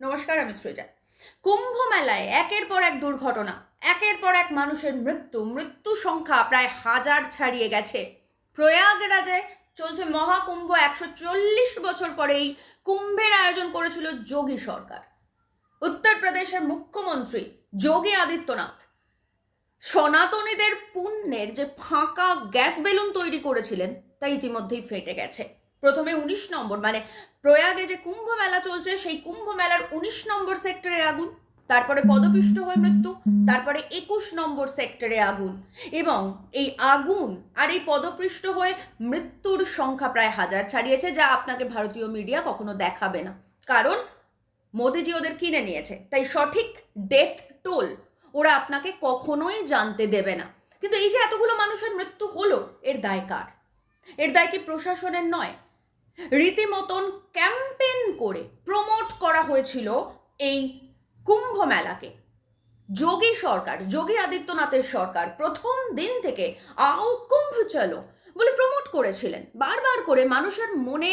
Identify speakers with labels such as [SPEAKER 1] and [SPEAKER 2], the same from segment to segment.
[SPEAKER 1] নমস্কার, আমি সৃজা। কুম্ভ মেলায় একের পর এক দুর্ঘটনা, একের পর এক মানুষের মৃত্যু মৃত্যু সংখ্যা প্রায় হাজার ছাড়িয়ে গেছে। প্রয়াগরাজে চলছে মহাকুম্ভ একশো চল্লিশ বছর পরে এই কুম্ভের আয়োজন করেছিল যোগী সরকার। উত্তরপ্রদেশের মুখ্যমন্ত্রী যোগী আদিত্যনাথ সনাতনীদের পুণ্যের যে ফাঁকা গ্যাস বেলুন তৈরি করেছিলেন, তা ইতিমধ্যেই ফেটে গেছে। প্রথমে উনিশ নম্বর মানে প্রয়াগে যে কুম্ভ মেলা চলছে, সেই কুম্ভ মেলার উনিশ নম্বর সেক্টরে আগুন, তারপরে পদপিষ্ট হয়ে মৃত্যু, তারপরে একুশ নম্বর সেক্টরে আগুন এবং এই আগুন আর এই পদপৃষ্ট হয়ে মৃত্যুর সংখ্যা প্রায় হাজার ছাড়িয়েছে, যা আপনাকে ভারতীয় মিডিয়া কখনো দেখাবে না। কারণ মোদিজি ওদের কিনে নিয়েছে, তাই সঠিক ডেথ টোল ওরা আপনাকে কখনোই জানতে দেবে না। কিন্তু এই যে এতগুলো মানুষের মৃত্যু হলো, এর দায় কার? এর দায় কি প্রশাসনের নয় রীতিমতন ক্যাম্পেন করে প্রমোট করা হয়েছিল এই কুম্ভ মেলাকে। যোগী সরকার, যোগী আদিত্যনাথের সরকার প্রথম দিন থেকে আও কুম্ভ চলো বলে প্রমোট করেছিলেন। বারবার করে মানুষের মনে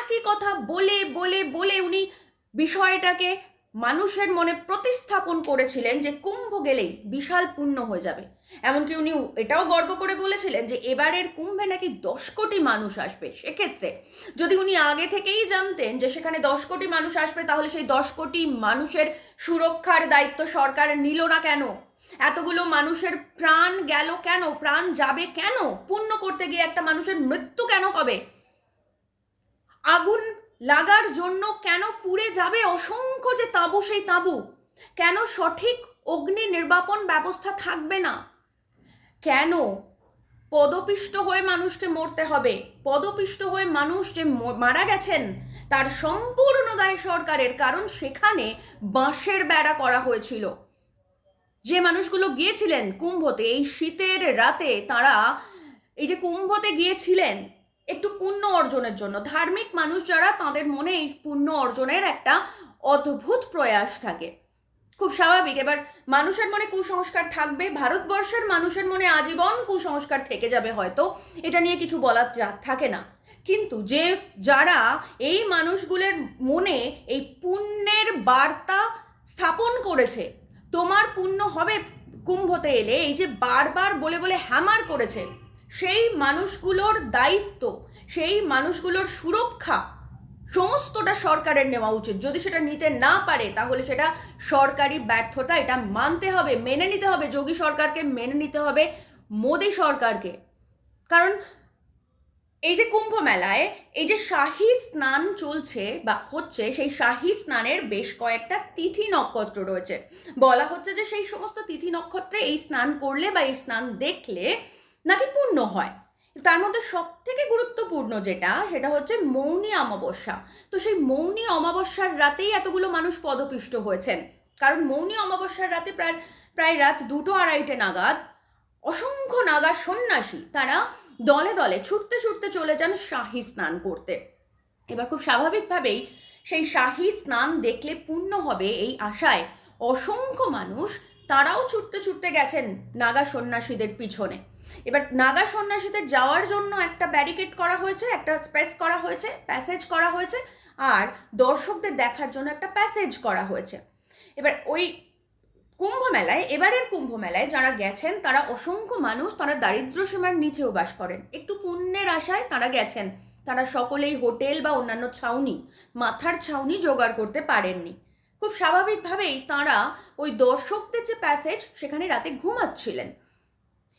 [SPEAKER 1] একই কথা বলে বলে বলে উনি বিষয়টাকে মানুষের মনে প্রতিস্থাপন করেছিলেন যে কুম্ভ গেলেই বিশাল পুণ্য হয়ে যাবে। এমনকি উনি এটাও গর্ব করে বলেছিলেন যে এবারের কুম্ভে নাকি দশ কোটি মানুষ আসবে। সেক্ষেত্রে যদি উনি আগে থেকেই জানতেন যে সেখানে দশ কোটি মানুষ আসবে, তাহলে সেই দশ কোটি মানুষের সুরক্ষার দায়িত্ব সরকার নিল না কেন? এতগুলো মানুষের প্রাণ গেল কেন? প্রাণ যাবে কেন? পুণ্য করতে গিয়ে একটা মানুষের মৃত্যু কেন হবে? আগুন লাগার জন্য কেন পুড়ে যাবে অসংখ্য যে তাঁবু সেই তাঁবু? কেন সঠিক অগ্নি নির্বাপন ব্যবস্থা থাকবে না? কেন পদপিষ্ট হয়ে মানুষকে মরতে হবে? পদপিষ্ট হয়ে মানুষ যে মারা গেছেন, তার সম্পূর্ণ দায় সরকারের, কারণ সেখানে বাঁশের বেড়া করা হয়েছিল। যে মানুষগুলো গিয়েছিলেন কুম্ভতে, এই শীতের রাতে তারা, এই যে কুম্ভতে গিয়েছিলেন একটু পুণ্য অর্জনের জন্য। ধার্মিক মানুষ যারা, তাদের মনে এই পুণ্য অর্জনের একটা অদ্ভুত প্রয়াস থাকে। খুব স্বাভাবিক। এবার মানুষের মনে কুসংস্কার থাকবে, ভারতবর্ষের মানুষের মনে আজীবন কুসংস্কার থেকে যাবে হয়তো। এটা নিয়ে কিছু বলার থাকে না। কিন্তু যে, যারা এই মানুষগুলোর মনে এই পুণ্যের বার্তা স্থাপন করেছে, তোমার পুণ্য হবে কুম্ভতে এলে, এই যে বারবার বলে বলে হ্যামার করেছে সেই মানুষগুলোর দায়িত্ব, সেই মানুষগুলোর সুরক্ষা, সমস্তটা সরকারের নেওয়া উচিত। যদি সেটা নিতে না পারে, তাহলে সেটা সরকারি ব্যর্থতা, এটা মানতে হবে, মেনে নিতে হবে। যোগী সরকারকে মেনে নিতে হবে, মোদী সরকারকে। কারণ এই যে কুম্ভ মেলায়, এই যে শাহী স্নান চলছে বা হচ্ছে, সেই শাহী স্নানের বেশ কয়েকটা তিথি নক্ষত্র রয়েছে। বলা হচ্ছে যে সেই সমস্ত তিথি নক্ষত্রে এই স্নান করলে বা এই স্নান দেখলে নাকি পূর্ণ হয়? তার মধ্যে সব থেকে গুরুত্বপূর্ণ যেটা, সেটা হচ্ছে মৌনী অমাবস্যা। তো সেই মৌনী অমাবস্যার রাতেই এতগুলো মানুষ পদপিষ্ট হয়েছেন। কারণ মৌনী অমাবস্যার রাতে প্রায় প্রায় রাত দুটো আড়াইটে নাগাদ অসংখ্য নাগা সন্ন্যাসী, তারা দলে দলে ছুটতে ছুটতে চলে যান শাহী স্নান করতে। এবার খুব স্বাভাবিকভাবেই সেই শাহী স্নান দেখলে পূর্ণ হবে এই আশায় অসংখ্য মানুষ তারাও ছুটতে ছুটতে গেছেন নাগা সন্ন্যাসীদের পিছনে। এবার নাগা সন্ন্যাসীদের যাওয়ার জন্য একটা ব্যারিকেড করা হয়েছে, একটা স্পেস করা হয়েছে প্যাসেজ করা হয়েছে, আর দর্শকদের দেখার জন্য একটা প্যাসেজ করা হয়েছে। এবার ওই কুম্ভ মেলায় এবারের কুম্ভ মেলায় যারা গেছেন, তারা অসংখ্য মানুষ তারা দারিদ্র সীমার নিচেও বাস করেন। একটু পুণ্যের আশায় তারা গেছেন। তারা সকলেই হোটেল বা অন্যান্য ছাউনি, মাথার ছাউনি জোগাড় করতে পারেননি। খুব স্বাভাবিকভাবেই তারা ওই দর্শকদের যে প্যাসেজ সেখানে রাতে ঘুমাচ্ছিলেন।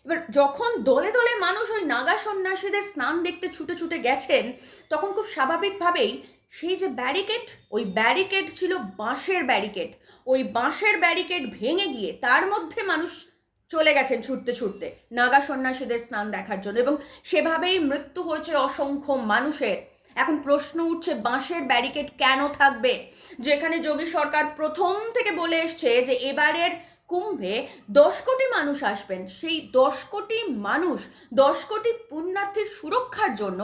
[SPEAKER 1] এবার যখন দলে দলে মানুষ ওই নাগা সন্ন্যাসীদের স্নান দেখতে ছুটে ছুটে গেছেন, তখন খুব স্বাভাবিকভাবেই সেই যে ব্যারিকেড ওই ব্যারিকেড ছিল বাঁশের ব্যারিকেড ওই বাঁশের ব্যারিকেড ভেঙে গিয়ে তার মধ্যে মানুষ চলে গেছেন ছুটতে ছুটতে, নাগা সন্ন্যাসীদের স্নান দেখার জন্য। এবং সেভাবেই মৃত্যু হয়েছে অসংখ্য মানুষের। এখন প্রশ্ন উঠছে, বাঁশের ব্যারিকেড কেন থাকবে? যেখানে যোগী সরকার প্রথম থেকে বলে এসছে যে এবারের কুম্ভে দশ কোটি মানুষ আসবেন। সেই দশ কোটি মানুষ, দশ কোটি পুণ্যার্থীর সুরক্ষার জন্য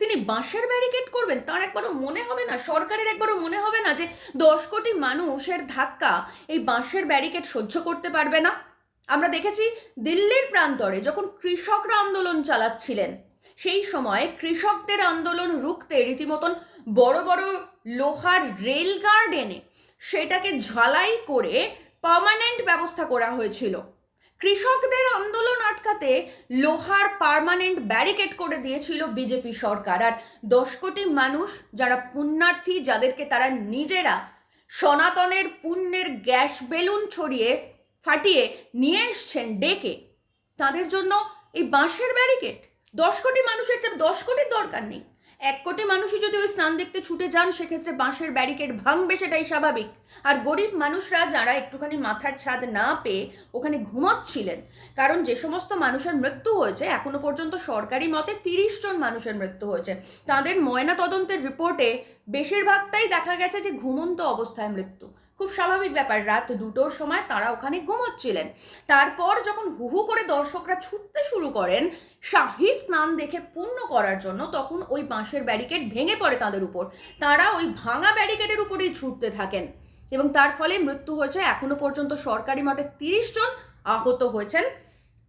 [SPEAKER 1] তিনি বাঁশের ব্যারিকেড করবেন? তার একবারও মনে হবে না, সরকারের একবারও মনে হবে না যে দশ কোটি মানুষের ধাক্কা এই বাঁশের ব্যারিকেড সহ্য করতে পারবে না। আমরা দেখেছি দিল্লির প্রান্তরে যখন কৃষকরা আন্দোলন চালাচ্ছিলেন সেই সময় কৃষকদের আন্দোলন রুখতে রীতিমতন বড় বড় লোহার রেল গার্ড এনে সেটাকে ঝালাই করে পার্মানেন্ট ব্যবস্থা করা হয়েছিল। কৃষকদের আন্দোলন আটকাতে লোহার পার্মানেন্ট ব্যারিকেড করে দিয়েছিল বিজেপি সরকার। আর দশ কোটি মানুষ যারা পুণ্যার্থী, যাদেরকে তারা নিজেরা সনাতনের পুণ্যের গ্যাস বেলুন ছড়িয়ে ফাটিয়ে নিয়ে এসছেন ডেকে, তাদের জন্য এই বাঁশের ব্যারিকেড দশ কোটি মানুষের চাপ, দশ কোটির দরকার নেই। এক কোটি মানুষই যদি ওই স্নান দেখতে ছুটে যান, সেক্ষেত্রে বাঁশের ব্যারিকেড ভাঙবে সেটাই স্বাভাবিক। আর গরিব মানুষরা যারা একটুখানি মাথার ছাদ না পেয়ে ওখানে ঘুমাচ্ছিলেন, কারণ যে সমস্ত মানুষের মৃত্যু হয়েছে, এখনও পর্যন্ত সরকারি মতে তিরিশ জন মানুষের মৃত্যু হয়েছে। তাদের ময়না তদন্তের রিপোর্টে বেশিরভাগটাই দেখা গেছে যে ঘুমন্ত অবস্থায় মৃত্যু। খুব স্বাভাবিক ব্যাপার, রাত দুটোর সময় তারা ওখানে ঘুমোচ্ছিলেন। তারপর যখন হুহু করে দর্শকরা ছুটতে শুরু করেন, শাহী স্নান দেখে পূর্ণ করার জন্য তখন ওই বাঁশের ব্যারিকেড ভেঙে পড়ে তাদের উপর। তারা ওই ভাঙা ব্যারিকেডের উপরেই ছুটতে থাকেন এবং তার ফলে মৃত্যু হয়েছে এখনও পর্যন্ত সরকারি মতে তিরিশ জন আহত হয়েছেন,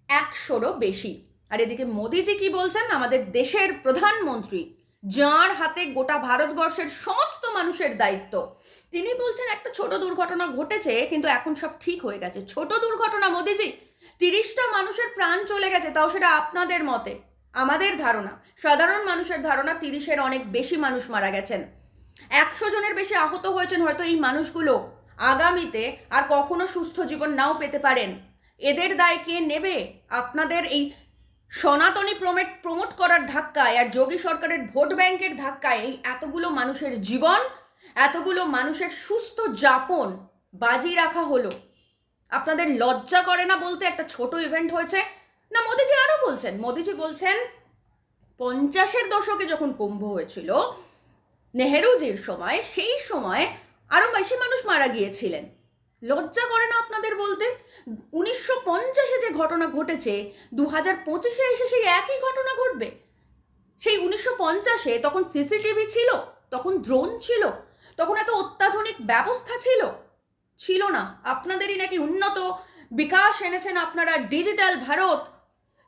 [SPEAKER 1] একশোরও বেশি। আর এদিকে মোদিজি কি বলছেন? আমাদের দেশের প্রধানমন্ত্রী, যাঁর হাতে গোটা ভারতবর্ষের সমস্ত মানুষের দায়িত্ব তিনি বলছেন একটা ছোট দুর্ঘটনা ঘটেছে, কিন্তু এখন সব ঠিক হয়ে গেছে। ছোট দুর্ঘটনা মোদিজি, তিরিশটা মানুষের প্রাণ চলে গেছে, তাও সেটা আপনাদের মতে। আমাদের ধারণা, সাধারণ মানুষের ধারণা তিরিশের অনেক বেশি মানুষ মারা গেছেন। একশো জনের বেশি আহত হয়েছেন হয়তো এই মানুষগুলো। আগামীতে আর কখনো সুস্থ জীবন নাও পেতে পারেন। এদের দায় কে নেবে? আপনাদের এই সনাতনী প্রমেট প্রমোট করার ধাক্কায় আর যোগী সরকারের ভোট ব্যাংকের ধাক্কায় এই এতগুলো মানুষের জীবন এতগুলো মানুষের সুস্থ যাপন বাজি রাখা হলো। আপনাদের লজ্জা করে না বলতে একটা ছোট ইভেন্ট হয়েছে? না, মোদিজি আরও বলছেন। মোদিজি বলছেন, পঞ্চাশের দশকে যখন কুম্ভ হয়েছিল, নেহেরুজির সময়, সেই সময় আরও বেশি মানুষ মারা গিয়েছিলেন। লজ্জা করে না আপনাদের বলতে? উনিশশো পঞ্চাশে যে ঘটনা ঘটেছে দু হাজার পঁচিশে এসে সেই একই ঘটনা ঘটবে। সেই উনিশশো পঞ্চাশে তখন সিসিটিভি ছিল, তখন ড্রোন ছিল তখন এত অত্যাধুনিক ব্যবস্থা ছিল? ছিল না। আপনাদেরই নাকি উন্নত বিকাশ এনেছেন আপনারা ডিজিটাল ভারত।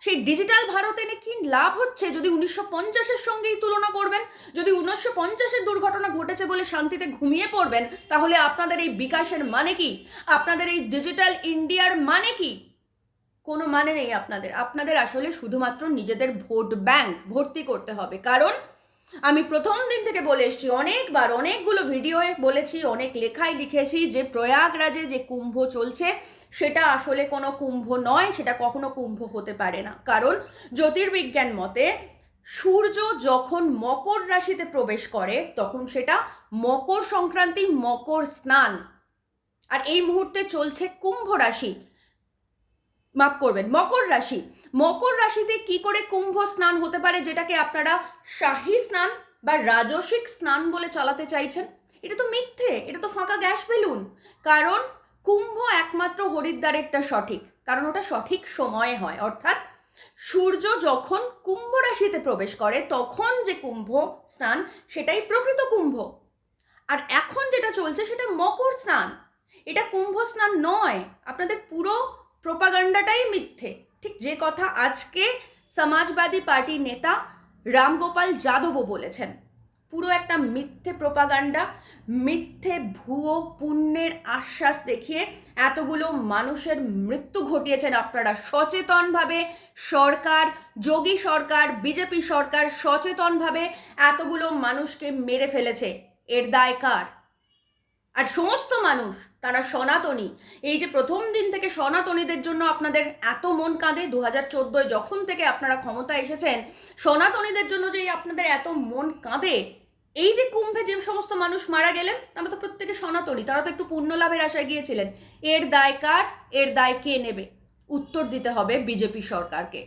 [SPEAKER 1] সেই ডিজিটাল ভারতে নাকি লাভ হচ্ছে যদি উনিশশো পঞ্চাশের সঙ্গেই তুলনা করবেন? যদি উনিশশো পঞ্চাশের দুর্ঘটনা ঘটেছে বলে শান্তিতে ঘুমিয়ে পড়বেন, তাহলে আপনাদের এই বিকাশের মানে কি? আপনাদের এই ডিজিটাল ইন্ডিয়ার মানে কি? কোনো মানে নেই আপনাদের। আপনাদের আসলে শুধুমাত্র নিজেদের ভোট ব্যাংক ভর্তি করতে হবে। কারণ আমি প্রথম দিন থেকে বলে এসেছি, অনেকবার অনেকগুলো ভিডিওয়ে বলেছি, অনেক লেখায় লিখেছি যে প্রয়াগরাজে যে কুম্ভ চলছে, সেটা আসলে কোনো কুম্ভ নয়, সেটা কখনো কুম্ভ হতে পারে না। কারণ জ্যোতির্বিজ্ঞান মতে, সূর্য যখন মকর রাশিতে প্রবেশ করে, তখন সেটা মকর সংক্রান্তি মকর স্নান। আর এই মুহূর্তে চলছে কুম্ভ রাশি। মাফ করবেন, মকর রাশি। মকর রাশিতে কি করে কুম্ভ স্নান হতে পারে যেটাকে আপনারা শাহী স্নান বা রাজসিক স্নান বলে চালাতে চাইছেন? এটা তো মিথ্যে, এটা তো ফাঁকা গ্যাস বেলুন। কারণ কুম্ভ একমাত্র হরিদ্বারেরটা সঠিক, কারণ ওটা সঠিক সময়ে হয়। অর্থাৎ সূর্য যখন কুম্ভ রাশিতে প্রবেশ করে, তখন যে কুম্ভ স্নান, সেটাই প্রকৃত কুম্ভ। আর এখন যেটা চলছে, সেটা মকর স্নান। এটা কুম্ভ স্নান নয়, আপনাদের পুরো প্রোপাগান্ডাটাই মিথ্যে। ঠিক যে কথা আজকে সমাজবাদী পার্টির নেতা রামগোপাল যাদবও বলেছেন। পুরো একটা মিথ্যে প্রোপাগান্ডা, মিথ্যে ভুয়ো পুণ্যের আশ্বাস দেখিয়ে এতগুলো মানুষের মৃত্যু ঘটিয়েছেন আপনারা। সচেতনভাবে সরকার, যোগী সরকার, বিজেপি সরকার সচেতনভাবে এতগুলো মানুষকে মেরে ফেলেছে। এর দায় কার? আর সমস্ত মানুষ তারা সনাতনী। এই যে প্রথম দিন থেকে সনাতনীদের জন্য আপনাদের এত মন কাঁদে দু হাজার চোদ্দোয় যখন থেকে আপনারা ক্ষমতা এসেছেন, সনাতনীদের জন্য যে আপনাদের এত মন কাঁদে, এই যে কুম্ভে যে সমস্ত মানুষ মারা গেলেন তারা তো প্রত্যেকে সনাতনী, তারা তো একটু পুণ্য লাভের আশায় গিয়েছিলেন। এর দায় কার? এর দায় কে নেবে? উত্তর দিতে হবে বিজেপি সরকারকে।